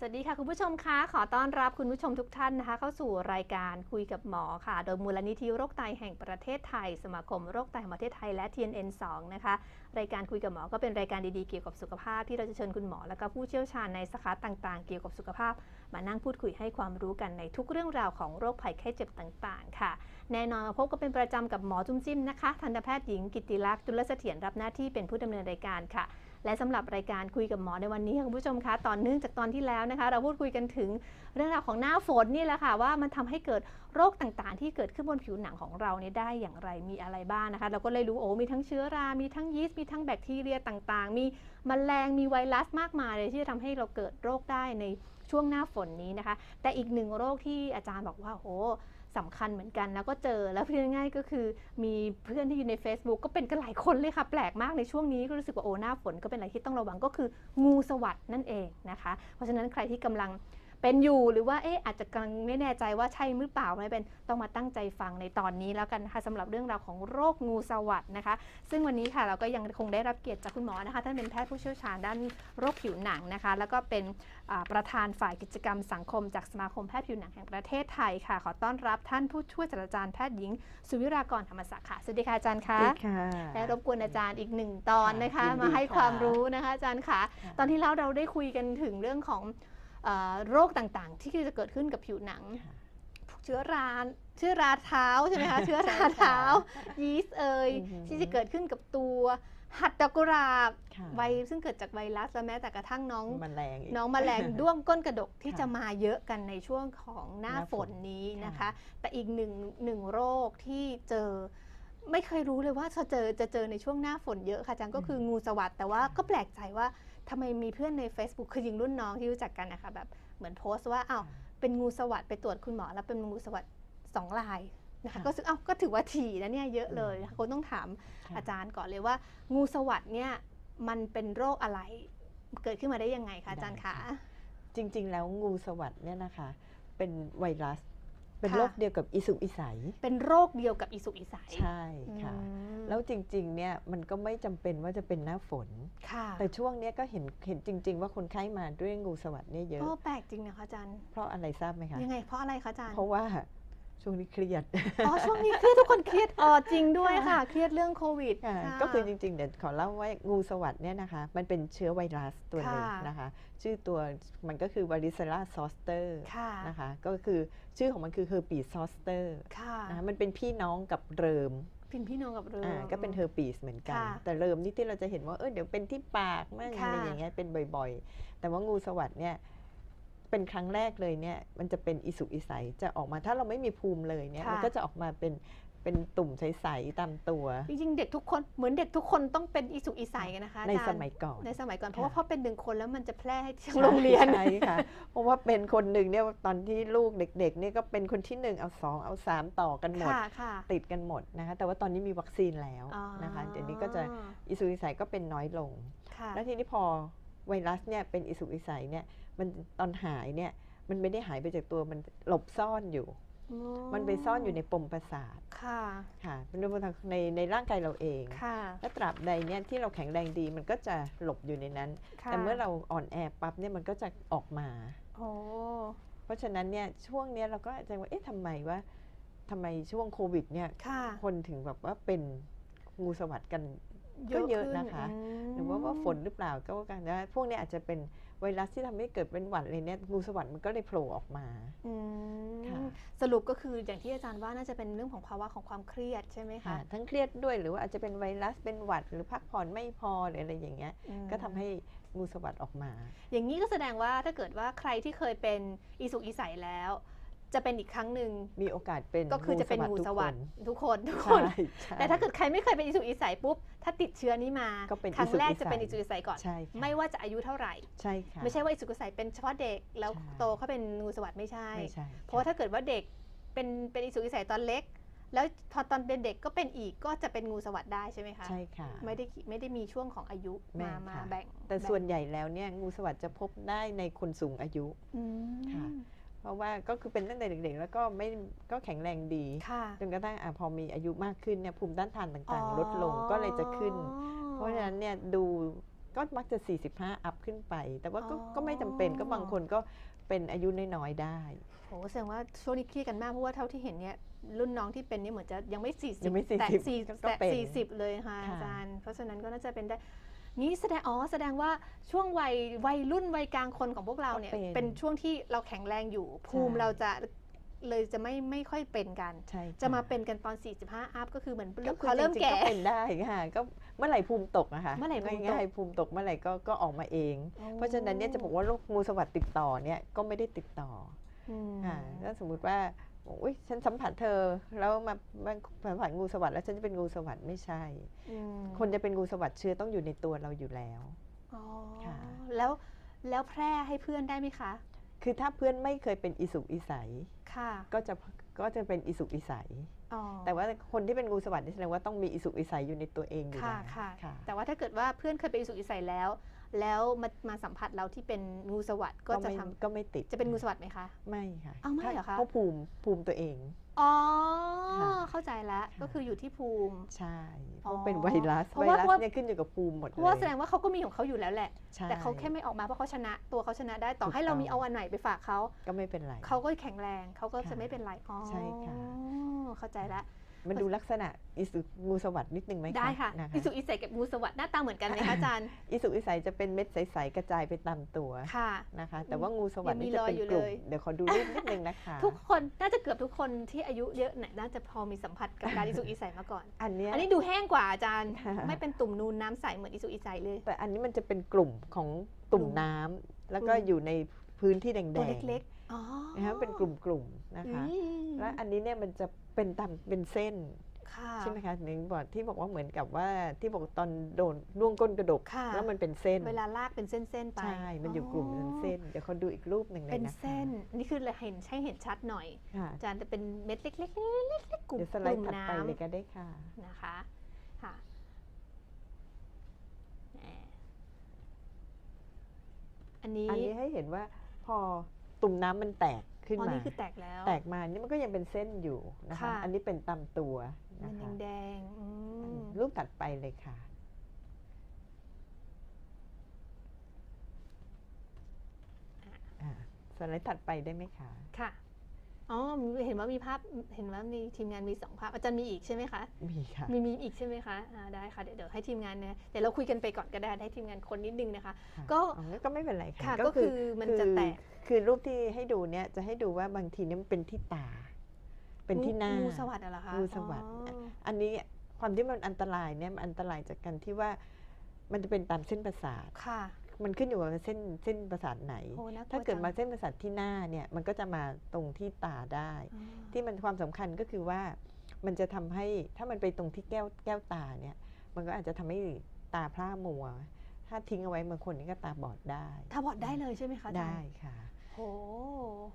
สวัสดีค่ะ คุณผู้ชมคะขอต้อนรับคุณผู้ชมทุกท่านนะคะ เข้าสู่รายการคุยกับหมอค่ะ โดยมูลนิธิโรคไตแห่งประเทศไทย สมาคมโรคไตแห่งประเทศไทยและ TNN 2 นะคะ รายการคุยกับหมอก็เป็นรายการดีๆเกี่ยวกับสุขภาพที่เราจะเชิญคุณหมอ และก็ผู้เชี่ยวชาญในสาขาต่างๆ เกี่ยวกับสุขภาพ มานั่งพูดคุยให้ความรู้กันในทุกเรื่องราวของโรคภัยไข้เจ็บต่างๆ ค่ะ แน่นอนมาพบกันเป็นประจำกับหมอจุ้มจิ้มนะคะทันตแพทย์หญิงกิติลักษณ์จุลเสถียรรับหน้าที่เป็นผู้ดำเนินรายการค่ะ และสำหรับรายการคุยกับหมอในวันนี้คุณผู้ชมคะตอนเนื่องจากตอนที่แล้วนะคะ เราพูดคุยกันถึงเรื่องราวของหน้าฝนนี่แหละค่ะว่ามันทำให้เกิดโรคต่างๆ ที่เกิดขึ้นบนผิวหนังของเราเนี่ยได้อย่างไรมีอะไรบ้างนะคะ เราก็เลยรู้โอ้มีทั้งเชื้อรา มีทั้งยีสต์มีทั้งแบคทีเรียต่างๆ มีมแมลงมีไวรัสมากมายเลยที่จะทำให้เราเกิดโรคได้ในช่วงหน้าฝนนี้นะคะ แต่อีกหนึ่งโรคที่อาจารย์บอกว่าโอ้ สำคัญเหมือนกันแล้วก็เจอแล้วเพื่อนง่ายก็คือ มีเพื่อนที่อยู่ใน Facebook ก็เป็นกันหลายคนเลยค่ะ แปลกมากในช่วงนี้ก็รู้สึกว่าโอ้หน้าฝนก็เป็นอะไรที่ต้องระวังก็คืองูสวัสดนั่นเองนะคะ เพราะฉะนั้นใครที่กำลัง เป็นอยู่หรือว่าเอ๊ะอาจจะกำลังไม่แน่ใจว่าใช่หรือเปล่าไม่เป็นต้องมาตั้งใจฟังในตอนนี้แล้วกันนะคะสำหรับเรื่องราวของโรคงูสวัสดนะคะ ซึ่งวันนี้ค่ะเราก็ยังคงได้รับเกียรติจากคุณหมอนะคะท่านเป็นแพทย์ผู้เชี่ยวชาญด้านโรคผิวหนังนะคะ แล้วก็เป็นอ่าประธานฝ่ายกิจกรรมสังคมจากสมาคมแพทย์ผิวหนังแห่งประเทศไทยค่ะ ขอต้อนรับท่านผู้ช่วยศาสตราจารย์แพทย์หญิง สุวิรากรธรรมศักดิ์ค่ะสวัสดีค่ะอาจารย์คะดีค่ะและรบกวนอาจารย์อีกหนึ่งตอนนะคะค่ะยินดีมาให้ค่ะความรู้นะคะอาจารย์ค่ะค่ะ ตอนที่แล้วเราได้คุยกันถึงเรื่องของเอ่อ โรคต่างๆ ที่จะเกิดขึ้นกับผิวหนังค่ะเชื้อราเชื้อราเท้าใช่ไหมคะเชื้อราเท้า ยีสต์เอยอือหือที่จะเกิดขึ้นกับตัวหัดดอกกุหลาบค่ะไวซึ่งเกิดจากไวรัสและแม้แต่กระทั่งน้องแมลงอีกน้องแมลงด้วงก้นกระดกที่ค่ะจะมาเยอะกันในช่วงของหน้าหน้าฝฝนนนี้นะคะค่ะแต่อีกหนึ่งหนึ่งโรคที่เจอไม่เคยรู้เลยว่าจะเจอจะเจอในช่วงหน้าฝนเยอะค่ะอาจารย์ก็คืองูสวัสด์แต่ว่าก็แปลกใจว่า ทำไมมีเพื่อนใน Facebook คือยิงรุ่นน้องที่รู้จักกันนะคะแบบเหมือนโพสต์ว่าอ้าวเป็นงูสวัสด์ไปตรวจคุณหมอ แล้วเป็นงูสวัสด์สองลายนะคะค่ะก็ซึ่งเอ้าก็ถือว่าถี่นะเนี่ยเยอะเลยนะคะคงต้องถามค่ะอาจารย์ก่อนเลยว่า งูสวัสด์เนี่ยมันเป็นโรคอะไรเกิดขึ้นมาได้ยังไงคะอาจารย์คะจริง ๆ แล้วงูสวัสด์เนี่ยนะคะ เป็นไวรัส เป็นค่ะโรคเดียวกับอิสุกอิสัย เป็นโรคเดียวกับอิสุกอิสัย ใช่ค่ะอืม แล้วจริงๆเนี่ยมันก็ไม่จำเป็นว่าจะเป็นหน้าฝนค่ะแต่ช่วงเนี้ยก็เห็นเห็นจริง ๆ ว่าคนไข้มาด้วยงูสวัสด์เนี่ยเยอะโอ้แปลกจริงนะคะอาจารย์ เพราะอะไรทราบไหมคะยังไงเพราะอะไรคะอาจารย์ เพราะว่าช่วงนี้เครียด อ๋อ ช่วงนี้เครียดทุกคนเครียดอ๋อจริงด้วยค่ะ เครียดเรื่องโควิดค่ะค่ะก็คือจริงๆ เดี๋ยวขอเล่าว่างูสวัสด์เนี่ยนะคะ มันเป็นเชื้อไวรัสตัวหนึ่งค่ะนะคะ ชื่อตัวมันก็คือวาริเซล่าซอสเตอร์ค่ะนะคะ ก็คือชื่อของมันคือเฮอร์ปีซอสเตอร์ค่ะนะคะมันเป็นพี่น้องกับเริม พินพี่น้องกับเรืออ่าก็เป็นเฮอร์ปีสเหมือนกัน ค่ะแต่เริมนี่ที่เราจะเห็นว่าเออเดี๋ยวเป็นที่ปากมั่งค่ะ อะไรอย่างเงี้ยเป็นบ่อยๆ แต่ว่างูสวัสด์เนี่ยเป็นครั้งแรกเลยเนี่ยมันจะเป็นอิสุกอิสัยจะออกมาถ้าเราไม่มีภูมิเลยเนี่ยค่ะมันก็จะออกมาเป็น เป็นตุ่มใสๆตามตัว จริงๆเด็กทุกคนเหมือนเด็กทุกคนต้องเป็นอิสุกอิสัยกันนะคะในอาจารสย์มัยก่อนในสมัยก่อนเพราะค่ะว่าพอเป็นหนึ่งคนแล้วมันจะแพร่ให้ทั้งโรงเรียนใช่ค่ะเพราะว่าเป็นคนหนึ่งเนี่ยตอนที่ลูกเด็กๆเนี่ยก็เป็นคนที่หนึ่งเอาสองเอาสามต่อกันหมดค่ะค่ะติดกันหมดนะคะแต่ว่าตอนนี้มีวัคซีนแล้วอ๋อนะคะเดี๋ยวนี้ก็จะอิสุกอิสัยก็เป็นน้อยลงค่ะแล้วทีนี้พอไวรัสเนี่ยเป็นอิสุกอิสัยเนี่ยมันตอนหายเนี่ยมันไม่ได้หายไปจากตัวมันหลบซ่อนอยู่อ๋อ มันไปซ่อนอยู่ในปมประสาทค่ะค่ะเป็นปมประสาทในในร่างกายเราเองค่ะและตราบใดเนี่ยที่เราแข็งแรงดีมันก็จะหลบอยู่ในนั้นค่ะแต่เมื่อเราอ่อนแอปั๊บเนี่ยมันก็จะออกมาโอ้เพราะฉะนั้นเนี่ยช่วงเนี้ยเราก็อาจจะว่าเอ๊ะทำไมว่าทำไมช่วงโควิดเนี่ยค่ะคนถึงแบบว่าเป็นงูสวัสดกันก็เยอะขึ้นะคะมหรือว่าว่าฝนหรือเปล่าก็ว่ากันนะพวกเนี้ยอาจจะเป็น ไวรัสที่ทำให้เกิดเป็นหวัดอะไรเนี่ยงูสวัสดมันก็เลยโผล่ออกมาอืมค่ะสรุปก็คืออย่างที่อาจารย์ว่าน่าจะเป็นเรื่องของภาวะของความเครียดใช่ไหมค่ะคะทั้งเครียดด้วยหรือว่าอาจจะเป็นไวรัสเป็นหวัดหรือพักผ่อนไม่พอหรืออะไรอย่างเงี้ยอืมก็ทำให้งูสวัสดออกมา อย่างนี้ก็แสดงว่าถ้าเกิดว่าใครที่เคยเป็นอีสุกอีใสแล้ว จะเป็นอีกครั้งหนึ่งมีโอกาสเป็นก็คือจะเป็นงูสวัสดด์ทุกคนทุกทุกคคนนใช่ใช่แต่ถ้าเกิดใครไม่เคยเป็นอีสุกอีใสปุ๊บ ถ้าติดเชื้อนี้มาก็เป็นครั้งแรกอีสุกอีใสจะเป็นอีสุกอีใสก่อนใช่ค่ะไม่ว่าจะอายุเท่าไหร่ใช่ค่ะไม่ใช่ว่าอีสุกอีใสเป็นเฉพาะเด็กแล้วใช่โตเขาเป็นงูสวัสด์ไม่ใช่ไม่ใช่ เพราะว่าถ้าเกิดว่าเด็กเป็นเป็นอีสุกอีใสตอนเล็ก แล้วพอตอนเป็นเด็กก็เป็นอีกก็จะเป็นงูสวัสด์ได้ใช่ไหมคะใช่ค่ะไม่ได้ไม่ได้มีช่วงของอายุแม่มานมาค่ะแบ่ง แต่ส่วนใหญ่แล้วเนี่ยงูสวัสด์จะพบได้ในคนสูงอายุอืมค่ะเพ ราะว่าก็คือเป็นตั้งแต่เด็กๆ แล้วก็ไม่ก็แข็งแรงดีค่ะจนกระทั่งอะพอมีอายุมากขึ้นเนี่ยภูมิต้านทานต่างๆ ลดลงก็เลยจะขึ้นอ๋อเพราะฉะนั้นเนี่ยดูก็มักจะ 45 อัพขึ้นไป แต่ว่าก็อ๋อก็ไม่จำเป็นก็บางคนก็เป็นอายุน้อยๆได้โหแสดงว่าช่วงนี้เครียดกันมาก เพราะว่าเท่าที่เห็นเนี่ยรุ่นน้องที่เป็นเนี่ยเหมือนจะยังไม่ 40ยังไม่แต่40สี่ก็แต่เป็นสี่สิบเลยค่ะค่ะอาจารย์ เพราะฉะนั้นก็น่าจะเป็นได้ นี่แสดงอ๋อแสดงว่าช่วงวัยวัยรุ่นวัยกลางคนของพวกเราเนี่ยก็เป็นเป็นช่วงที่เราแข็งแรงอยู่ ภูมิใช่เราจะเลยจะไม่ไม่ค่อยเป็นกัน ใช่จะมาค่เป็นกันตอน 45 อัพก็คือเหมือนก็คือเขาเริ่มจงๆแก่เป็นได้ค่ะก็เมื่อไหร่ภูมิตกอะค่ะเมื่อไหร่ภูมิตกง่ายๆภูมิตกเมื่อไหร่ก็ก็ออกมาเองเพราะฉะนั้นเนี่ยจะบอกว่าโรคงูสวัสดติดต่อเนี่ยก็ไม่ได้ติดต่ออืม อ่าถ้าสมมุติว่า อุ้ยฉันสัมผัสเธอ แล้วมามาสัมผัสงูสวัสดแล้วฉันจะเป็นงูสวัสดไม่ใช่อืมคนจะเป็นงูสวัสดเชื้อต้องอยู่ในตัวเราอยู่แล้วอ๋อค่ะแล้วแล้วแพร่ให้เพื่อนได้ไหมคะ คือถ้าเพื่อนไม่เคยเป็นอิสุกอิสัยค่ะ ก็จะก็จะเป็นอิสุกอิสัยอ๋อแต่ว่าคนที่เป็นงูสวัสดนี่แสดงว่าต้องมีอิสุกอิสัยอยู่ในตัวเองอยู่ค่ะแล้วค่ะค่ะ แต่ว่าถ้าเกิดว่าเพื่อนเคยไปอิสุกอิสัยแล้ว แล้วมามาสัมผัสเราที่เป็นงูสวัสด์ก็จะไม่ทำก็ไม่ติดจะเป็นงูสวัสด์ไหมคะ ไม่ค่ะอ้าวไม่เหรอคะ เพราะภูมิภูมิตัวเอง อ๋อ ค่ะเข้าใจแล้วค่ะ ก็คืออยู่ที่ภูมิ ใช่เพอ๋อราะเป็นไวรัสเพราะไวว่ารัสเพราะว่า เนี่ยขึ้นอยู่กับภูมิหมดเพราะว่าเลยแสดงว่าเขาก็มีของเขาอยู่แล้วแหละ ใช่ แต่เขาแค่ไม่ออกมาเพราะเขาชนะตัวเขาชนะได้ต่อถูกให้เราต้องมีเอาอันไหนไปฝากเขาก็ไม่เป็นไร เขาก็แข็งแรงเขาก็จะค่ะไม่เป็นไรอ๋อใช่ค่ะ เข้าใจแล้ว มันดูลักษณะอิสุงูสวัสดนิดนึงไหมคะได้ค่ะนะคะอิสุกอิสัยกับงูสวัสด์หน้าตาเหมือนกันไหมคะอาจารย์อิสุกอิสัยจะเป็นเม็ดใสๆกระจายไปตามตัวค่ะนะคะ แต่ว่างูสวัสดยังมีนี่จะเป็นรอยอยู่กลุ่มเลยเดี๋ยวขอดูรูปนิดนึงนะคะ ทุกคนน่าจะเกือบทุกคนที่อายุเยอะเนี่ยน่าจะพอมีสัมผัสกับการอิสุกอิสัยมาก่อน อันเนี้ยอันนี้ดูแห้งกว่าอาจารย์ค่ะไม่เป็นตุ่มนูนน้ำใสเหมือนอิสุกอิสัยเลย แต่อันนี้มันจะเป็นกลุ่มของตุ่มกลุ่มน้ำแล้วก็กลุ่มอยู่ในพื้นที่แดงๆตัวเล็กๆอ๋อ นะคะเป็นกลุ่มๆนะคะอืมและอันนี้เนี่ยมันจะเป็นตามเป็นเส้นค่ะใช่ไหมคะหนึ่งบอกที่บอกว่าเหมือนกับว่าที่บอกตอนโดนล่วงก้นกระดกค่ะแล้วมันเป็นเส้น เวลาลากเป็นเส้นๆไปใช่มันอยู่กลุ่มเป็นเส้นเดี๋ยวเขาดูอีกรูปหนึ่งเลยเป็นนะคะเส้นนี่คือเห็นใช้เห็นชัดหน่อยค่ะอาจารย์จะเป็นเม็ดเล็กๆเล็กๆกลุ่มเดี๋ยวสกไลลุ่มด์ถัดน้ไปเลยก็ได้ค่ะำนะคะค่ะแหมอันนี้อันนี้ให้เห็นว่าพอ ตุ่มน้ำมันแตกขึ้นอ๋อมา นี่คือแตกแล้ว แตกมานี่มันก็ยังเป็นเส้นอยู่นะคะค่ะอันนี้เป็นตามตัวมันะนคะแดงๆอืมรูปตัดไปเลยค่ะอ่าสไลด์ถัดไปได้ไหมคะ ค่ะ อ๋อเห็นว่ามีภาพเห็นว่ามีทีมงานมีสองภาพอาจารย์มีอีกใช่ไหมคะมีค่ะมีมีอีกใช่ไหมคะอ่าได้ค่ะเดี๋ยวเดี๋ยวให้ทีมงานเนี่ยเดี๋ยวเราคุยกันไปก่อนก็ได้ให้ทีมงานคนนิดนึงนะคะค่ะก็อ๋องั้นก็ไม่เป็นไรค่ะค่ะ ก็คือมันจะแตกคือรูปที่ให้ดูเนี่ยจะให้ดูว่าบางทีเนี่ยมันเป็นที่ตา เป็นที่หน้างูสวัสด์อะเหรอคะงูสวัสด์อ๋ออันนี้ความที่มันอันตรายเนี่ยมันอันตรายจากการที่ว่ามันจะเป็นตามเส้นประสาทค่ะ มันขึ้นอยู่กับเส้นเส้นประสาทไหนโอ้น่ากลัวถ้าเกิดจังมาเส้นประสาทที่หน้าเนี่ยมันก็จะมาตรงที่ตาได้อ๋อที่มันความสำคัญก็คือว่ามันจะทำให้ถ้ามันไปตรงที่แก้วแก้วตาเนี่ย มันก็อาจจะทำให้ตาพร่ามัว ถ้าทิ้งเอาไว้บางคนนี่ก็ตาบอดได้ถ้าบอดได้เลยใช่ไหมคะอาจารได้ย์ค่ะโอ้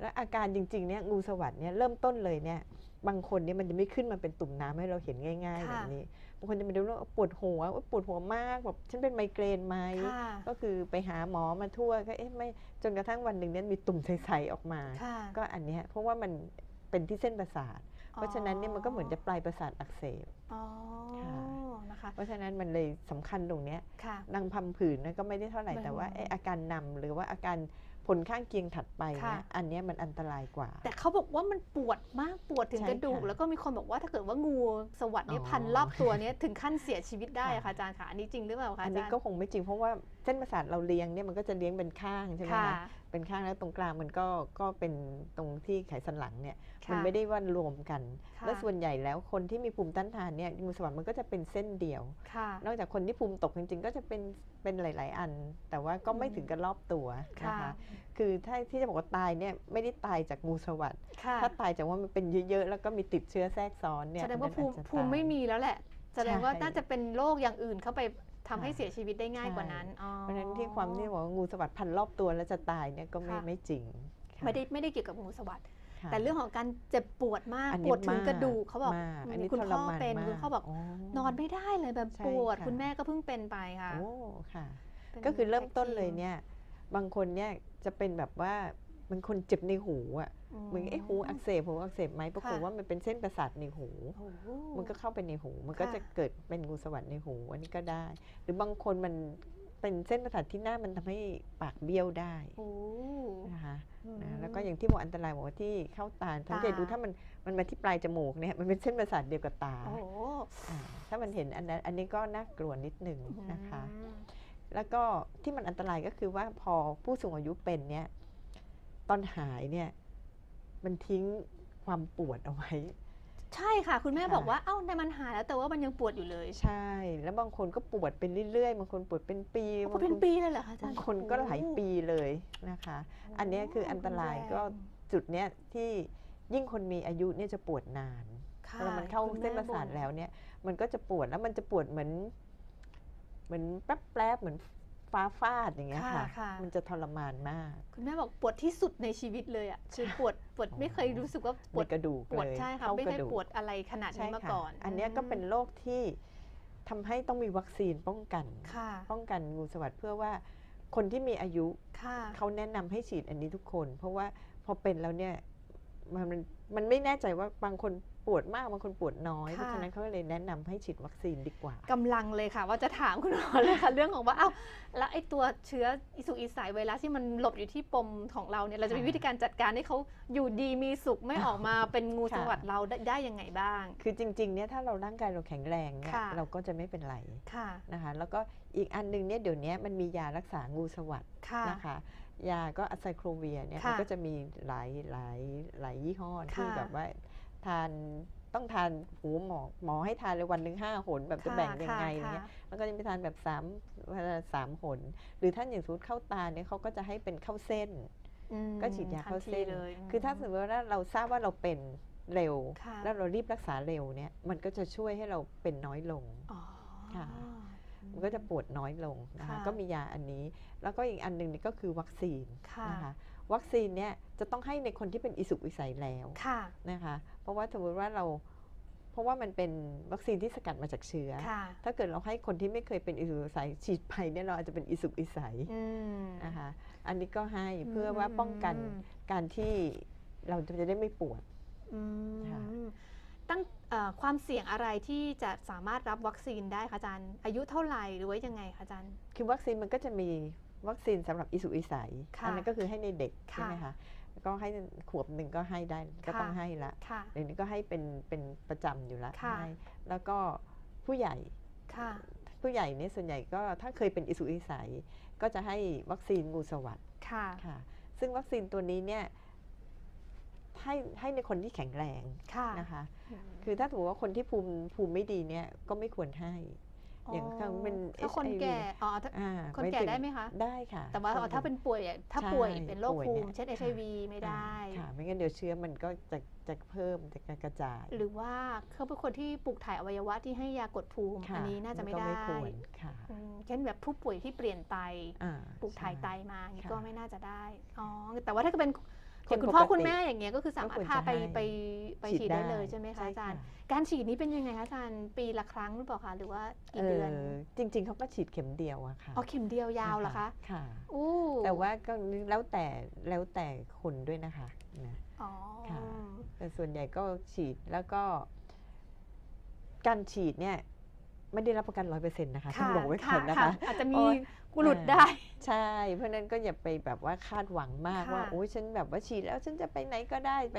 และอาการจริงๆเนี่ยงูสวัสด์เนี่ยเริ่มต้นเลยเนี่ยบางคนเนี่ยมันจะไม่ขึ้นมาเป็นตุ่มน้ำให้เราเห็นง่ายๆแบบนี้บางคนจะมาดูว่าปวดหัวโอ๊ยปวดหัวมากแบบฉันเป็นไมเกรนไหมค่ะก็คือไปหาหมอมาทั่วก็เอ๊ะไม่จนกระทั่งวันหนึ่งเนี่ยมีตุ่มใสๆออกมาค่ะก็อันเนี้ยเพราะว่ามันเป็นที่เส้นประสาท เพราะฉะนั้นเนี่ยมันก็เหมือนจะปลายประสาทอักเสบอ๋อค่ะนะคะเพราะฉะนั้นมันเลยสำคัญตรงเนี้ยค่ะนางพัมผืนนะก็ไม่ได้เท่าไหร่ไม่แต่ว่าไม่ไอ้อาการนำหรือว่าอาการ ผลข้างเคียงถัดไปค่ะเนี่ยอันเนี้ยมันอันตรายกว่า แต่เขาบอกว่ามันปวดมากปวดถึงใช่กระดูก ค่ะแล้วก็มีคนบอกว่าถ้าเกิดว่างูสวัสด์เนี่ยอ๋อพันรอบตัวเนี่ยถึงขั้นเสียชีวิตได้อะค่ะค่ะอาจารย์ค่ะอันนี้จริงหรือเปล่าคะอันอานี้จารย์ก็คงไม่จริงเพราะว่าเส้นประสาทเราเลี้ยงเนี่ยมันก็จะเลี้ยงเป็นข้างใช่ไหมค่ะคะ เป็นข้างแล้วตรงกลางมันก็ก็เป็นตรงที่ไขสันหลังเนี่ยค่ะมันไม่ได้ว่ารวมกันค่ะและส่วนใหญ่แล้วคนที่มีภูมิต้านทานเนี่ยงูสวัสด์มันก็จะเป็นเส้นเดียวค่ะนอกจากคนที่ภูมิตกจริง ๆ ก็จะเป็นเป็นหลาย ๆ อัน แต่ว่าก็ไม่อืมถึงกับรอบตัวนะค่ะคะคือถ้าที่จะบอกว่าตายเนี่ยไม่ได้ตายจากงูสวัสด์ค่ะถ้าตายจากว่ามันเป็นเยอะๆแล้วก็มีติดเชื้อแทรกซ้อนเนี่ยแสดงว่าอันภูนั้นมิอาจจะภูมิตายไม่มีแล้วแหละแสดงว่าใช่น่าจะเป็นโรคอย่างอื่นเข้าไป ทำให้ค่ะเสียชีวิตได้ง่ายกว่าใช่นั้นอ๋อเพราะฉะนั้นที่ความที่บอกว่างูสวัสด์พันรอบตัวแล้วจะตายเนี่ยก็ไม่ค่ะไม่จริงค่ะไม่ได้ไม่ได้เกี่ยวกับงูสวัสด์ค่ะแต่เรื่องของการเจ็บปวดมากอันปนี้วดถึงกระดูกมเขาบอกมอันมีนี้คุณทรพ่อมานเป็นมากคุณพ่อบอกอ๋นอนไม่ได้เลยแบบใช่ปวดค่ะคุณแม่ก็เพิ่งเป็นไปค่ะโอ้ค่ะป็นก็คือเริ่มต้นแท็กทีเลยเนี่ย บางคนเนี่ยจะเป็นแบบว่ามันคนเจ็บในหูอะ เหมือนไอ้หูอักเสบหูอักเสบไหมปรากฏค่ะว่ามันเป็นเส้นประสาทในหูโอ้โหมันก็เข้าไปในหู มันก็ค่ะจะเกิดเป็นงูสวัสดในหูอันนี้ก็ได้ หรือบางคนมันเป็นเส้นประสาทที่หน้ามันทำให้ปากเบี้ยวได้โอ้นะคะนะอืมแล้วก็อย่างที่บอกอันตรายบอกว่าที่เข้าตาสังเกตตาดูถ้ามันมันมาที่ปลายจมูกเนี่ยมันเป็นเส้นประสาทเดียวกับตาโอ้โหอ่าถ้ามันเห็นอันนั้นอันนี้ก็น่ากลัวนิดหนึ่งนะคะอืมแล้วก็ที่มันอันตรายก็คือว่าพอผู้สูงอายุเป็นเนี่ยตอนหายเนี่ย มันทิ้งความปวดเอาไว้ ใช่ค่ะ คุณแม่ค่ะบอกว่าเอ้าแต่มันหายแล้วแต่ว่ามันยังปวดอยู่เลย ใช่ แล้วบางคนก็ปวดเป็นเรื่อยๆ บางคนปวดเป็นปีปวบาดงเป็นคนปีเลยเหรอคะอาจารบางย์คนก็หลายปีเลยนะคะ อันเนี้ยคืออันตรายก็จุดเนี้ยที่ยิ่งคนมีอายุเนี่ยจะปวดนานค่ะเวลามันเข้าคุณเส้นแม่ประสาทบ่แล้วเนี่ย มันก็จะปวดแล้วมันจะปวดเหมือน เหมือนแป๊บแป๊บๆเหมือน ฟ้าฟาดอย่างเงี้ยค่ะ ค่ะค่ะ มันจะทรมานมากคุณแม่บอกปวดที่สุดในชีวิตเลยอะคือปวดปวดไม่เคยรู้สึกว่าปในวดกระดูกปวดเลยใช่ค่ะ เข้าไม่กเคระยดูกปวดอะไรขนาดใช่นี้มาค่ะก่อนอันเนี้ยก็เป็นโรคที่ทำให้ต้องมีวัคซีนป้องกัน ค่ะป้องกันงูสวัสด์เพื่อว่าคนที่มีอายุค่ะ เขาแนะนำให้ฉีดอันนี้ทุกคน เพราะว่าพอเป็นแล้วเนี่ยมันมันมันไม่แน่ใจว่าบางคน ปวดมากบางคนปวดน้อย เพค่ะราะฉะนั้นเขาก็เลยแนะนำให้ฉีดวัคซีนดีกว่ากำลังเลยค่ะ ว่าจะถามคุณหมอเลยค่ะ เรื่องของว่าเอ้าแล้วไอ้ตัวเชื้ออิสุกอิสัยไวรัสที่มันหลบอยู่ที่ปมของเราเนี่ยเราจะมีค่ะวิธีการจัดการให้เขาอยู่ดีมีสุขไม่ออกมาเป็นงูค่ะสวัสด์เราได้ได้ยังไงบ้าง คือจริงๆเนี่ยถ้าเราร่างกายเราแข็งแรงเนี่ยค่ะเราก็จะไม่เป็นไรค่ะนะคะ แล้วก็อีกอันหนึงเนี่ยเดี๋ยวนี้มันมียารักษางูสวัสด์ค่ะนะคะยาก็อะไซโครเวียเนี่ยค่ะมันก็จะมีหลายหลายหลายยี่ห้อที่ค่ะแบบว่า ทานต้องทานหูหมอหมอให้ทานเลยวันหนึ่งห้าหนแบบจะแบ่งยังไงอย่างเงี้ยแล้วก็จะมีทานแบบสามวันละสามหน หรือท่านอย่างสมมติเข้าตาเนี่ยเขาก็จะให้เป็นเข้าเส้นอืมก็ฉีดยาเข้าเส้นทัทีเลยคือถ้าสมมติว่าเราทราบว่าเราเป็นเร็วค่ะแล้วเรารีบรักษาเร็วเนี่ยมันก็จะช่วยให้เราเป็นน้อยลงอ๋อค่ะมันก็จะปวดน้อยลงนะคะค่ะก็มียาอันนี้ แล้วก็อีกอันหนึ่งนี่ก็คือวัคซีนค่ะนะคะ วัคซีนเนี่ยจะต้องให้ในคนที่เป็นอิสุกอิสัยแล้วค่ะนะคะ เพราะว่าสมมติว่าเราเพราะว่ามันเป็นวัคซีนที่สกัดมาจากเชื้อค่ะถ้าเกิดเราให้คนที่ไม่เคยเป็นอิสุกอิสัยฉีดไปเนี่ยเราอาจจะเป็นอิสุกอิสัยอืมนะคะอันนี้ก็ให้เพื่อว่าป้องกันอืมการที่เราจะได้ไม่ปวดอืมค่ะตั้งเอ่อความเสี่ยงอะไรที่จะสามารถรับวัคซีนได้คะอาจารย์ อายุเท่าไหร่หรือว่ายังไงคะอาจารย์ คือวัคซีนมันก็จะมี วัคซีนสำหรับอิสุกอิสัยค่ะอันั้นก็คือให้ในเด็กค่ะใช่ไหมคะก็ให้ขวบหนึ่งก็ให้ได้ก็ต้องค่ะให้ละค่ะเดี๋ยวนี้ก็ให้เป็นเป็นประจำอยู่ละค่ะให้แล้วก็ผู้ใหญ่ค่ะผู้ใหญ่เนี่ยส่วนใหญ่ก็ถ้าเคยเป็นอิสุกอิสัยก็จะให้วัคซีนงูสวัสด์ค่ะค่ะ ซึ่งวัคซีนตัวนี้เนี่ยให้ให้ในคนที่แข็งแรงค่ะนะคะ คือถ้าถือว่าคนที่ภูมิภูมิไม่ดีเนี่ยก็ไม่ควรให้ อย่างถ้าเป็นถ้าคน HIV แก่อ๋อถ้าอ่าคนไม่แก่ถึงได้ไหมคะ ได้ค่ะ แต่ว่าคเอาถ้าเป็นป่วยอะถ้าใช่ป่วยเป็นโรคป่วยภูเนี่ยมิเช่นค่ะ HIV ไม่ได้อ่าค่ะไม่งั้นเดี๋ยวเชื้อมันก็จะจะเพิ่มจะกระจาย หรือว่าเขาเป็นคนที่ปลูกถ่ายอวัยวะที่ให้ยากดภูมิค่ะอันนี้น่าจะไม่ก็ได้ไม่ควรค่ะอืมเช่นแบบผู้ป่วยที่เปลี่ยนไตอ่าปลูกถ่ายไตใช่มาอย่างนี้ค่ะก็ไม่น่าจะได้อ๋อแต่ว่าถ้าเกิดเป็น คอย่างนคุณพ่อปกติคุณแม่อย่างเงี้ยก็คือสามารถก็ควรพาจะไปให้ไปไปฉีดได้เลยใช่ไหมคะอาจารย์ การฉีดนี้เป็นยังไงคะอาจารย์ปีละครั้งหรือเปล่าคะหรือว่าเอกี่เดือนอจริง ๆเขาก็ฉีดเข็มเดียวอะค่ะอ๋อเข็มเดียวยาวเหรอคะค่ะอู้แต่ว่าก็แล้วแต่แล้วแต่คนด้วยนะคะนะอ๋อค่ะแต่ส่วนใหญ่ก็ฉีดแล้วก็ การฉีดเนี่ย ไม่ได้รับประกันร้อยเปอร์เซ็นต์นะคะต้องบอกไว้ก่อนนะคะอาจจะมีโอ้ยกุหลุดอ่าได้ ใช่ เพราะฉะนั้นก็อย่าไปแบบว่าคาดหวังมากค่ะว่าโอ้ยฉันแบบว่าฉีดแล้วฉันจะไปไหนก็ได้ไป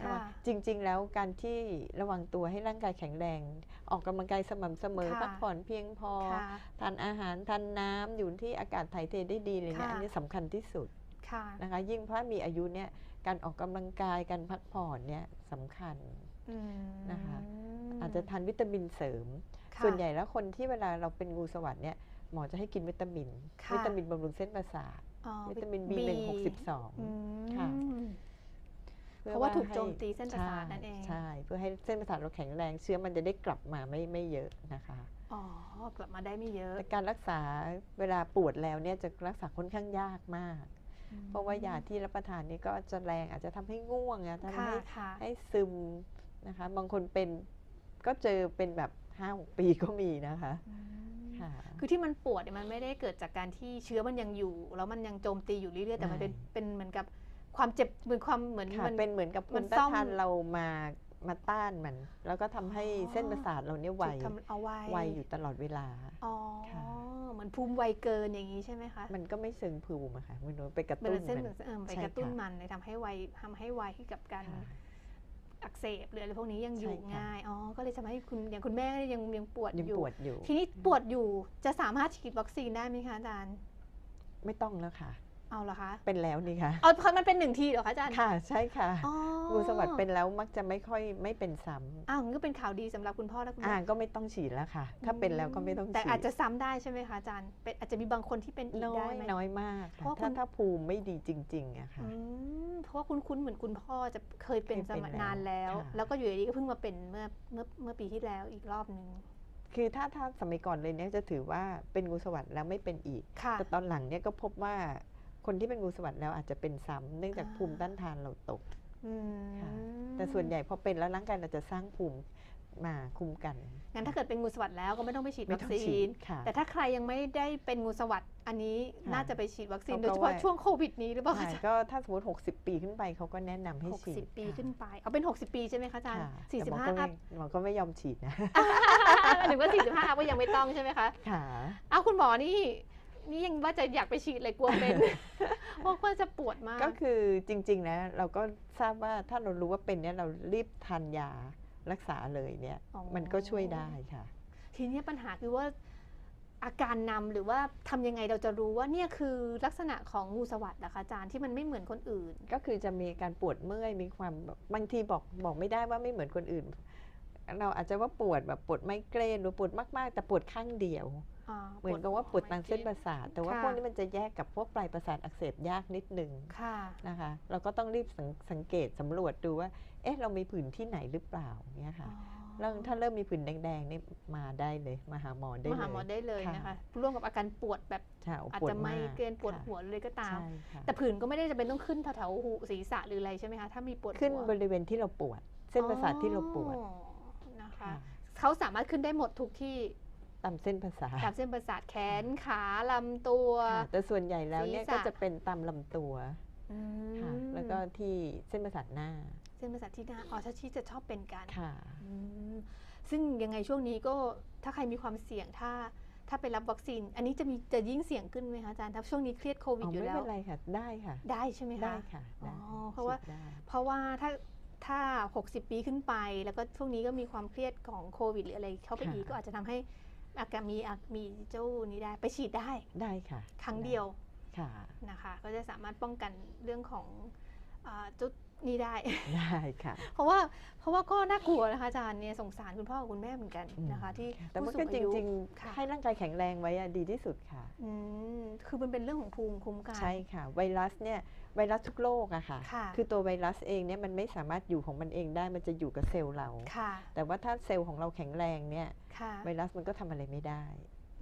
ค่ะจริง ๆ แล้วการที่ระวังตัวให้ร่างกายแข็งแรง ออกกำลังกายสม่ำเสมอค่ะพักผ่อนเพียงพอค่ะทานอาหารทานน้ำอยู่ที่อากาศถ่ายเทได้ดีเลยเนี่ยค่ะอันนี้สำคัญที่สุดค่ะนะคะยิ่งเพราะมีอายุเนี่ยการออกกำลังกายการพักผ่อนเนี่ยสำคัญอืมนะคะอาจจะทานวิตามินเสริมค่ะ ส่วนใหญ่แล้วคนที่เวลาเราเป็นงูสวัสด์เนี่ยหมอจะให้กินวิตามินค่ะวิตามินบำรุงเส้นประสาทอ๋อวิตามิน B1 62อืมค่ะเพราะว่าถูกให้โจมตีเส้นประสาทนั่นเองใช่เพื่อให้เส้นประสาทเราแข็งแรง เชื้อมันจะได้กลับมาไม่ไม่เยอะนะคะอ๋อกลับมาได้ไม่เยอะแต่การรักษาเวลาปวดแล้วเนี่ยจะรักษาค่อนข้างยากมาก เพราะว่ายาที่รับประทานนี่ก็จะแรงอาจจะทำให้ง่วงอะทำค่ะให้ค่ะให้ซึมนะคะ บางคนเป็นก็เจอเป็นแบบ ห้าหกปีก็มีนะคะอืมค่ะ คือที่มันปวดเนี่ยมันไม่ได้เกิดจากการที่เชื้อมันยังอยู่ แล้วมันยังโจมตีอยู่เรื่อยๆแต่มันเป็นไม่เป็นเหมือนกับความเจ็บเหมือนความเหมือนค่ะมันเป็นเหมือนกับภูมันมิต้าซ่อมนทานเรามามาต้านมัน แล้วก็ทำให้อ๋อเส้นประสาทเราเนี่ยไวถูกทำเอาไว้ไวอยู่ตลอดเวลาอ๋อค่ะเหมือนภูมิไวเกินอย่างนี้ใช่ไหมคะ มันก็ไม่เชิงภูมิอะค่ะมันไปกระเป็นตุ้นเส้นมันเออไปใช่กระตุ้นค่ะมันเลยทำให้ไวทำให้ไวกับการค่ะ อักเสบหรืออะไรพวกนี้ยังอยู่ใช่ค่ะง่ายอ๋อก็เลยทำให้คุณอย่างคุณแม่ก็ยังยังปวดยังอยู่ ปวดอยู่ ทีนี้ปวดอยู่จะสามารถฉีดวัคซีนได้ไหมคะอาจารย์ ไม่ต้องแล้วค่ะ เอาเหรอคะเป็นแล้วนี่ค่ะเอาเพราะมันเป็นหนึ่งทีเหรอคะอาจารย์ค่ะ ใช่ค่ะอ๋องูสวัสด์เป็นแล้วมักจะไม่ค่อยไม่เป็นซ้ำอ้าวงั้นก็เป็นข่าวดีสำหรับคุณพ่อและคุณอ่าแม่ก็ไม่ต้องฉีดแล้วค่ะ ถ้าเป็นแล้วก็ไม่ต้องฉีดแต่อาจจะซ้ำได้ใช่ไหมคะอาจารย์เป็นอาจจะมีบางคนที่เป็นอีกน้อได้ยไหมน้อยมาก เพค่ะราะว่าคุถ้าณถ้าภูมิไม่ดีจริงๆอะค่ะอืมเพราะว่าคุณคุ้นๆเหมือนคุณพ่อจะเคยเป็นเคยสเป็นมัยแล้วนานแล้วค่ะแล้วก็อยู่ดีๆก็เพิ่งมาเป็นเมื่อเมื่อเมื่อปีที่แล้วอีกรอบหนึ่งคือถ้าถ้าสมัยก่อนเลยเนี่ยจะถือว่าเป็นงูสวัสด์แล้วไม่เป็นอีกค่ะแต่ตอนหลังเนี่ยก็พบว่า คนที่เป็นงูสวัสด์แล้วอาจจะเป็นซ้ำเนื่องจากอ่าภูมิต้านทานเราตกอืมค่ะแต่ส่วนใหญ่พอเป็นแล้วร่างกายเราจะสร้างภูมิมาคุ้มกันงั้นถ้าเกิดเป็นงูสวัสด์แล้วก็ไม่ต้องไปฉีดไม่วัคต้องซีฉีนดค่ะแต่ถ้าใครยังไม่ได้เป็นงูสวัสด์อันนี้ค่ะน่าจะไปฉีดวัคซีนเขาโดยก็เฉพาะว่าช่วงโควิดนี้หรือเปล่าค่ะคะก็ถ้าสมมติ 60 ปีขึ้นไปเขาก็แนะนำให้หกฉีสิดบปีค่ะขึ้นไป เอาเป็น 60 ปีใช่ไหมคะอาจารย์ค่ะสี่สิบแต่ห้าหมอก็อัไม่พหมอก็ไม่ยอมฉีดนะหรือว่าสี่สิบห้าอัพก็ยังไม่ต้องใช่ไหมคะ ค่ะ เอาคุณหมอนี่ นี่ยังว่าจะอยากไปฉีดเลยกลัวเป็น เพราะว่าจะปวดมาก ก็คือจริง ๆ นะ เราก็ทราบว่าถ้าเรารู้ว่าเป็นเนี่ยเรารีบทานยารักษาเลยเนี่ย อ๋อ มันก็ช่วยได้ค่ะ ทีนี้ปัญหาคือว่าอาการนำหรือว่าทำยังไงเราจะรู้ว่าเนี่ยคือลักษณะของงูสวัสด์นะคะอาจารย์ที่มันไม่เหมือนคนอื่น ก็คือจะมีการปวดเมื่อยมีความแบบบางทีบอกบอกไม่ได้ว่าไม่เหมือนคนอื่น เราอาจจะว่าปวดแบบปวดไมเกรนหรือปวดมากๆ แต่ปวดข้างเดียวอ่า เหมือนกับว่าปวดตามเส้นประสาท แต่ว่าค่ะพวกนี้มันจะแยกกับพวกปลายประสาทอักเสบยากนิดนึงค่ะนะคะ เราก็ต้องรีบสังสังเกตสำรวจดูว่า เอ๊ะเรามีผื่นที่ไหนหรือเปล่าเนี่ยค่ะแล้วถ้าเริ่มมีผื่นแดงๆนี่มาได้เลยมาหาหมอได้มาเลยหาหมอได้เลยค่ะนะคะร่วมกับอาการปวดแบบค่ะอาจปวดจะไมากเกรนปวดค่ะหัวเลยก็ตามใช่ค่ะแต่ผื่นก็ไม่ได้จะเป็นต้องขึ้นแถวๆหูศีรษะหรืออะไรใช่ไหมคะถ้ามีปวดขึ้นหัวบริเวณที่เราปวด เส้นประสาทที่เราปวดอ๋อนะคะค่ะเขาสามารถขึ้นได้หมดทุกที่ ตามเส้นประสาทตามเส้นประสาทแขนขาลำตัวค่ะแต่ส่วนใหญ่แล้วเนี่ยศีรษะก็จะเป็นตามลำตัวอืมค่ะแล้วก็ที่เส้นประสาทหน้า เส้นประสาทที่หน้าอ๋อถ้าชี้จะชอบเป็นกันค่ะอืมซึ่งยังไงช่วงนี้ก็ถ้าใครมีความเสี่ยงถ้าถ้าไปรับวัคซีน อันนี้จะมีจะยิ่งเสี่ยงขึ้นไหมคะอาจารย์ถ้าช่วงนี้เครียดโควิดอ๋ออยู่ไม่แล้วเป็นไรค่ะได้ค่ะ ได้ใช่ไหมได้คะค่ะอ๋อได้เพราะว่าฉีดได้เพราะว่าถ้าถ้า 60 ปีขึ้นไป แล้วก็ช่วงนี้ก็มีความเครียดของโควิดหรืออะไรเข้าไปอีกก็อาจจะทำให้ อาการมีอามีเจ้านี้ได้ไปฉีดได้ได้ค่ะ ครั้งเดียวค่ะนะคะ ก็จะสามารถป้องกันเรื่องของอาเจุดนี้ได้ได้ค่ะ เพราะว่าเพราะว่าก็น่ากลัวนะคะอาจารย์เนี่ยสงสารคุณพ่อกับคุณแม่เหมือนกันนะคะที่แต่ว่าผู้ก็สูจอายุริงค่ะๆให้ร่างกายแข็งแรงไว้อะดีที่สุดค่ะอืมคือมันเป็นเรื่องของภูมิคุ้มกันใช่ค่ะ ไวรัสเนี่ย ไวรัสทุกโรคอะค่ะค่ะ คือตัวไวรัสเองเนี่ยมันไม่สามารถอยู่ของมันเองได้ มันจะอยู่กับเซลล์เราค่ะแต่ว่าถ้าเซลล์ของเราแข็งแรงเนี่ยค่ะไวรัสมันก็ทำอะไรไม่ได้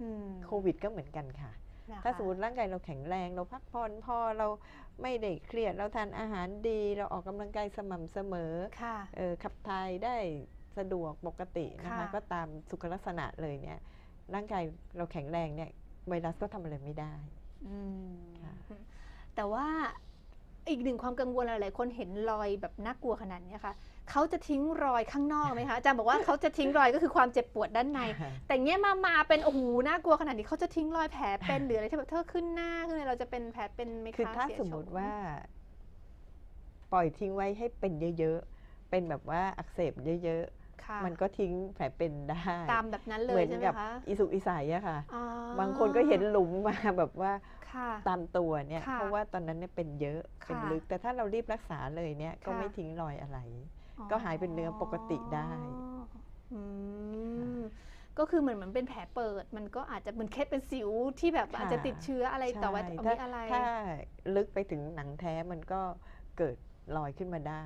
อืมโควิดก็เหมือนกันค่ะนะคะถ้าสมมติร่างกายเราแข็งแรง เราพักผ่อนพอเราไม่ได้เครียด เราทานอาหารดี เราออกกำลังกายสม่ำเสมอค่ะเออขับถ่ายได้สะดวกปกตินะคะค่ะก็ตามสุขลักษณะเลยเนี่ย ร่างกายเราแข็งแรงเนี่ยไวรัสก็ทำอะไรไม่ได้อืมค่ะแต่ว่า อีกหนึ่งความกังวลหลาย ๆ คนเห็นรอยแบบน่ากลัวขนาดเนี้ยค่ะเขาจะทิ้งรอยข้างนอกไหมคะอาจารย์บอกว่าเขาจะทิ้งรอยก็คือความเจ็บปวดด้านใน แต่เนี้ยมามาเป็นโอ้โหน่ากลัวขนาดนี้เขาจะทิ้งรอยแผลเป็นหรืออะไรที่แบบเธอขึ้นหน้าขึ้นอะไรเราจะเป็นแผลเป็นไหมคะคือถ้าเยสมมติโฉว่า ปล่อยทิ้งไว้ให้เป็นเยอะ ๆ เป็นแบบว่าอักเสบเยอะค่ะๆ มันก็ทิ้งแผลเป็นได้ ตามแบบนั้นเลเหมืยอนใช่ไหมกับคะอิสุกอิสัยอะค่ะอ๋อบางคนก็เห็นหลุมมาแบบว่าค่ะตามตัวเนี่ยค่ะเพราะว่าตอนนั้นเนี่ยเป็นเยอะค่ะเป็นลึก แต่ถ้าเรารีบรักษาเลยเนี่ยก็ค่ะไม่ทิ้งรอยอะไร ก็หายเป็นเนื้อปกติได้อืมก็คือเหมือนเหมือนเป็นแผลเปิด มันก็อาจจะเหมือนเคสเป็นสิวที่แบบค่ะอาจจะติดเชื้ออะไรแต่ว่าใช่เอาถ้าไม่อะไร ถ้าลึกไปถึงหนังแท้มันก็เกิดรอยขึ้นมาได้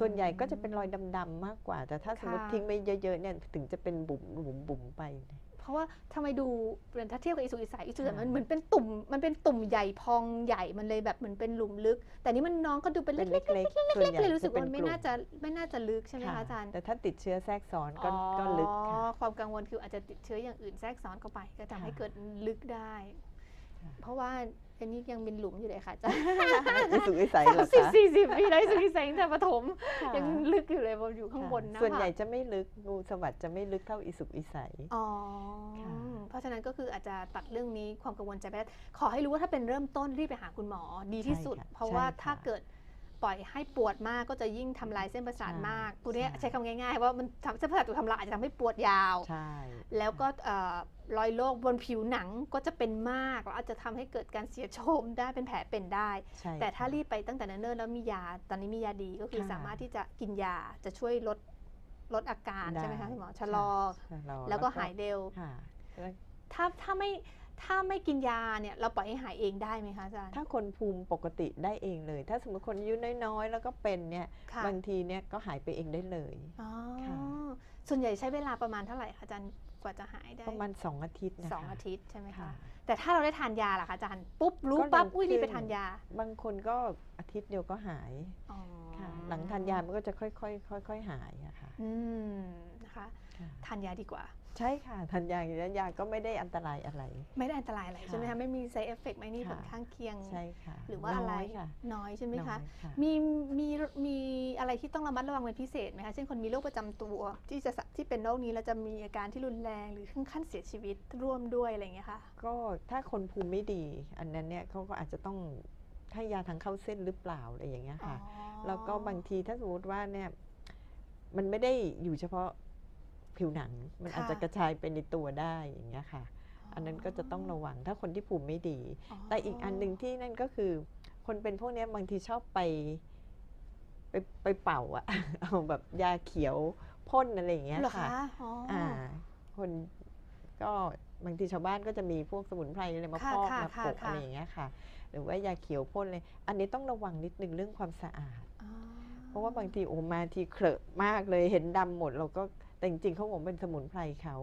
ส่วนใหญ่ก็จะเป็นรอยดำๆมากกว่า แต่ถ้าสมมติค่ะทิ้งไปเยอะๆเนี่ยถึงจะเป็นบุ๋มบุ๋มบุ๋มไป เพราะว่าทำไมดูเป็นถ้าเทียบกับอิสุกอิสัยอิสุกอิสัยค่ะมันเหมือนเป็นตุ่มมันเป็นตุ่มใหญ่พองใหญ่มันเลยแบบเหมือนเป็นหลุมลึก แต่นี่มันน้องก็ดูเป็นเป็นเล็กเล็กๆส่วนๆใหญ่เลยรู้สึกจะเป็ว่ามันไม่ลุ่น่าจะไม่น่าจะลึกใช่ไหมค่ะคะอาจารย์แต่ถ้าติดเชื้อแทรกซ้อนก็อ๋อก็ลึกค่ะความกังวลคืออาจจะติดเชื้ออย่างอื่นแทรกซ้อนเข้าไป ก็ทำให้ค่ะเกิดลึกได้ค่ะเพราะว่า อันนี้ยังเป็นหลุมอยู่เลยค่ะอาจารย์อิสุกอิสัยเหรสาอมสิบคะสี่สิบปีได้สุริสัยตั้งแต่ประถมค่ะยังลึกอยู่เลยบนอยู่ข้างบนค่ะนะส่วนใหญ่คะจะไม่ลึกงูสวัสด์จะไม่ลึกเท่าอิสุกอิสัยอ๋อค่ะเพราะฉะนั้นก็คืออาจจะตัดเรื่องนี้ความกังวลใจไปได้ขอให้รู้ว่าถ้าเป็นเริ่มต้นรีบไปหาคุณหมอดีที่สุดใช่ค่ะเพราะว่าใช่ค่ะถ้าเกิด ปล่อยให้ปวดมากก็จะยิ่งทำลายเส้นประสาทใช่มากตัวเนี้ยใช่ใช้คำง่ายๆ ว่ามันทำเส้นประสาทถูกทำลายอาจจะทำให้ปวดยาวใช่แล้วก็เอ่อรอยโรคบนผิวหนังก็จะเป็นมากแล้วอาจจะทำให้เกิดการเสียโฉมได้เป็นแผลเป็นได้ใช่แต่ถ้าค่ะรีบไปตั้งแต่เนิ่นๆแล้วมียา ตอนนี้มียาดีก็คือค่ะสามารถที่จะกินยาจะช่วยลดลดอาการได้ใช่ไหมคะคุณหมอชะลอชะลอแล้วก็หายเร็วค่ะแล้วถ้าถ้าไม่ ถ้าไม่กินยาเนี่ยเราปล่อยให้หายเองได้ไหมคะอาจารย์ ถ้าคนภูมิปกติได้เองเลย ถ้าสมมติคนอายุน้อยๆ แล้วก็เป็นเนี่ยค่ะ บางทีเนี่ยก็หายไปเองได้เลย อ๋อ ค่ะ ส่วนใหญ่ใช้เวลาประมาณเท่าไหร่คะอาจารย์กว่าจะหายได้ประมาณ 2 อาทิตย์นะคะสองอาทิตย์ใช่ไหมคะค่ะแต่ถ้าเราได้ทานยาล่ะคะอาจารย์ปุ๊บรู้ก็ปั๊บยังอุ้ยรีบไปขึ้น ทานยาบางคนก็อาทิตย์เดียวก็หายอ๋อค่ะ หลังทานยามันก็จะค่อยๆค่อยๆหายอะค่ะ อืมนะคะค่ะ ทานยาดีกว่า ใช่ค่ะทานยาอย่างนี้ยาก็ไม่ได้อันตรายอะไร ไม่ได้อันตรายอะไรค่ะใช่ไหมคะไม่มี side effect ไม่มีผลค่ะข้างเคียง ใช่ค่ะ หรือว่าอะไรน้ยค่ะน้อยใช่ไหมน้อยคะค่ะมีมีมีอะไรที่ต้องระมัดระวังเป็นพิเศษไหมคะเช่นคนมีโรคประจำตัวที่จะสะที่เป็นโรคนี้แล้วจะมีอาการที่รุนแรงหรือถึงขั้นเสียชีวิตร่วมด้วยอะไรอย่างเงี้ยค่ะก็ถ้าคนภูมิไม่ดี อันนั้นเนี่ยเขาก็อาจจะต้องให้ยาทางเข้าเส้นหรือเปล่าอะไรอย่างเงี้ยค่ะแล้วก็บางทีถ้าสมมติว่าเนี่ยมันไม่ได้อยู่เฉพาะ ผิวหนัง มันอาจจะกระจายไปในตัวได้อย่างเงี้ยค่ะ อันนั้นก็จะต้องระวังถ้าคนที่ภูมิไม่ดี แต่อีกอันหนึ่งที่นั่นก็คือ คนเป็นพวกเนี้ยบางทีชอบไป ไปไปเป่าอะเอาแบบยาเขียวพ่นอะไรอย่างเงี้ยเหรอค่ะคะอ๋อออ่า คนก็บางทีชาวบ้านก็จะมีพวกสมุนไพรอะไรมาค่ะพอกค่ะมาค่ะปกค่ะอะไรอย่างเงี้ยค่ะ หรือว่ายาเขียวพ่นเลย อันนี้ต้องระวังนิดนึงเรื่องความสะอาดอ๋อเพราะว่าบางทีโอ้มาทีเครอะมากเลยเห็นดำหมดเราก็ แต่จริงๆเขาบอกเป็นสมุนไพรเขา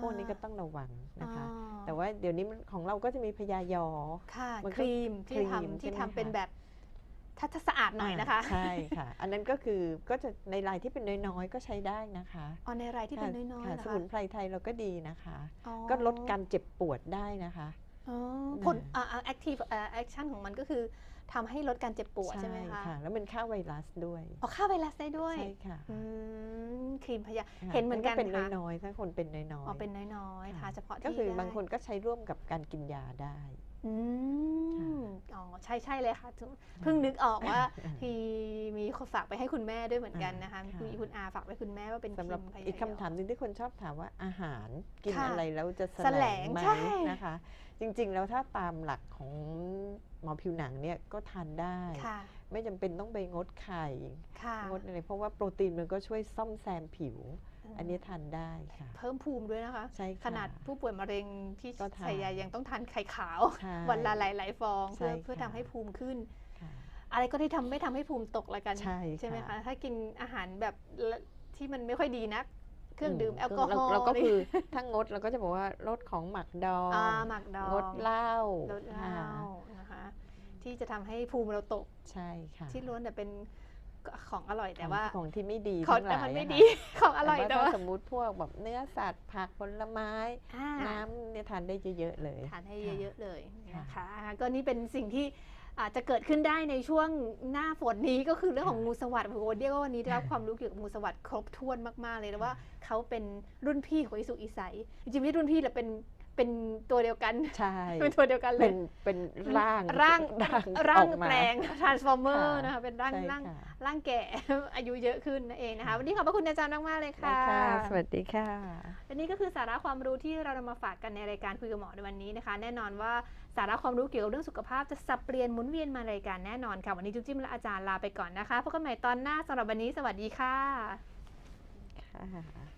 พวกนี้ก็ต้องระวังนะคะอ๋อแต่ว่าเดี๋ยวนี้มันของเราก็จะมีพยายอค่ะมันคก็รีมที่ครีมทำที่ใช่ไหมทำเป็นคะแบบถ้าถ้าสะอาดหน่อยนะคะาใช่ค่ะ อันนั้นก็คือก็จะในรายที่เป็นน้อยๆก็ใช่ได้นะคะอ๋อในรายที่เป็นน้อยๆค่ะเหรอสคะมุนไพรไทยเราก็ดีนะคะอ๋อก็ลดการเจ็บปวดได้นะคะอ๋อผลอ่าแอคทีฟแอคชั่นของมันก็คือ ทำให้ลดการเจ็บปวดใช่ไหมคะค่ะ แล้วมันฆ่าไวรัสด้วยอ๋อฆ่าไวรัสได้ด้วย ใช่ค่ะอืมครีมพยาค่ะเห็นเหมือนกันเป็นค่ะน้อยๆถ้าคนเป็นน้อยอ๋อเป็นน้อยๆค่ะทาเฉพาะที่ก็คือได้บางคนก็ใช้ร่วมกับการกินยาได้อืมค่ะอ๋อใช่ใช่เลยค่ะเพิ่งนึกออกว่าทีมีคนฝากไปให้คุณแม่ด้วยเหมือนกันนะคะค่ะมีคุณอาฝากไปคุณแม่ว่าเป็นสำหรับครีมพยาอีกคำถามหนึ่งที่คนชอบถามว่าอาหารกินค่ะอะไรแล้วจะแสแสลลงงไหมใช่นะคะ จริง ๆ แล้วถ้าตามหลักของหมอผิวหนังเนี่ยก็ทานได้ค่ะไม่จำเป็นต้องไปงดไข่ค่ะงดอะไรเพราะว่าโปรตีนมันก็ช่วยซ่อมแซมผิว อันนี้ทานได้ค่ะ เพิ่มภูมิด้วยนะคะใช่ค่ะขนาดผู้ป่วยมะเร็งที่ก็ทานใส่ยายังต้องทานไข่ขาวใช่วันละหลายๆฟอง เพื่อใช่เพื่อค่ะทำให้ภูมิขึ้นค่ะอะไรก็ที่ทำไม่ทำให้ภูมิตกละกันใช่ไหมค่ะคะถ้ากินอาหารแบบละที่มันไม่ค่อยดีนัก เครื่องดื่มมแอลกอฮอล์เราก็นี่คือถ้างดเราก็จะบอกว่าลดของหมักดองอ่าหมักดองงดเหล้าลดเหล้าค่ะนะคะ ที่จะทำให้ภูมิเราตกใช่ค่ะที่ล้วนแต่เป็นของอร่อยแต่ว่าของของที่ไม่ดีของทั้งหแต่ลายมันไม่อะค่ะดีของอร่อยแต่แต่ว่าว่าถ้าสมมุติพวกแบบเนื้อสัตว์ผักผลไม้อ่าน้ำเนี่ยทานได้เยอะๆเลย ทานให้ค่ะเยอะๆเลยค่ะนะคะก็นี่เป็นสิ่งที่ อาจจะเกิดขึ้นได้ในช่วงหน้าฝนนี้ก็คือเรื่องของค่ะงูสวัสดิ์โอ้โหเรียกว่าวันนี้ได้รับความรู้เกี่ยวกับงูสวัสดิ์ครบถ้วนมากๆเลยแล้วว่าเขาเป็นรุ่นพี่ของอิสุอิสัยจริงๆไม่ใช่รุ่นพี่แต่เป็น เป็นตัวเดียวกัน ใช่ เป็นตัวเดียวกันเลเป็ยนเป็นร่างร่างร่างร่างออกมแปลง transformer ค่ะนะคะเป็นร่างใช่ร่างค่ะร่างแก่อายุเยอะขึ้นนั่นเองนะคะ วันนี้ขอบพระคุณอาจารย์มาก ๆ เลยได้ค่ะค่ะ สวัสดีค่ะและนี่ก็คือสาระความรู้ที่เรานำมาฝากกันในรายการคุยกับหมอในวันนี้นะคะ แน่นอนว่าสาระความรู้เกี่ยวกับเรื่องสุขภาพจะสับเปลี่ยนหมุนเวียนมารายการแน่นอนค่ะ วันนี้จุ๊บจิ้มและอาจารย์ลาไปก่อนนะคะพบกันใหม่ตอนหน้าสำหรับวันนี้ สวัสดีค่ะค่ะ